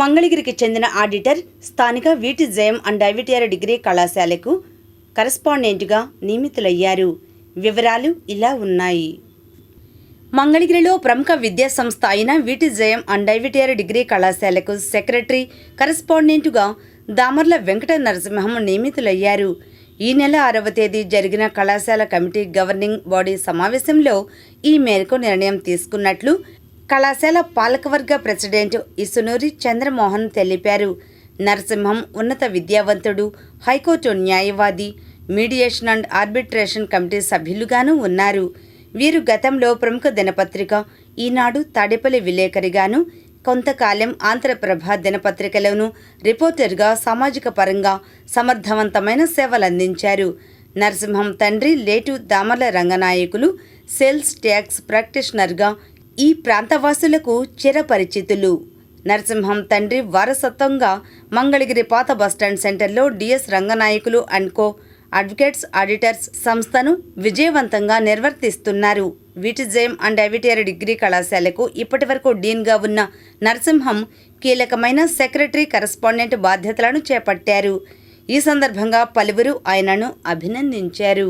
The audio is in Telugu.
మంగళగిరికి చెందిన ఆడిటర్ స్థానిక వీటి జయం అండ్ ఐవిటిఆర్ డిగ్రీ కళాశాలకు కరస్పాండెంట్గా నియమితులయ్యారు. వివరాలు ఇలా ఉన్నాయి. మంగళగిరిలో ప్రముఖ విద్యా సంస్థ అయిన వీటి జయం అండ్ ఐవిటిఆర్ డిగ్రీ కళాశాలకు సెక్రటరీ కరస్పాండెంట్గా దామర్ల వెంకట నరసింహం నియమితులయ్యారు. ఈ నెల ఆరవ తేదీ జరిగిన కళాశాల కమిటీ గవర్నింగ్ బాడీ సమావేశంలో ఈ మేరకు నిర్ణయం తీసుకున్నట్లు కళాశాల పాలకవర్గ ప్రెసిడెంట్ ఇసునూరి చంద్రమోహన్ తెలిపారు. నరసింహం ఉన్నత విద్యావంతుడు హైకోర్టు న్యాయవాది మీడియేషన్ అండ్ ఆర్బిట్రేషన్ కమిటీ సభ్యులుగాను ఉన్నారు. వీరు గతంలో ప్రముఖ దినపత్రిక ఈనాడు తాడేపల్లి విలేకరిగాను కొంతకాలం ఆంధ్రప్రభ దినపత్రికలోను రిపోర్టర్గా సామాజిక పరంగా సమర్థవంతమైన సేవలందించారు. నరసింహం తండ్రి late Damarla Ranganayakulu sales tax ప్రాక్టీషనర్గా ఈ ప్రాంతవాసులకు చిరపరిచితులు నరసింహం తండ్రి వారసత్వంగా మంగళగిరి పాత బస్టాండ్ సెంటర్లో D S Ranganayakulu and co advocates auditors సంస్థను విజయవంతంగా నిర్వర్తిస్తున్నారు. V T J M and I V T R degree కళాశాలకు ఇప్పటివరకు డీన్గా ఉన్న నరసింహం కీలకమైన సెక్రటరీ కరస్పాండెంట్ బాధ్యతలను చేపట్టారు. ఈ సందర్భంగా పలువురు ఆయనను అభినందించారు.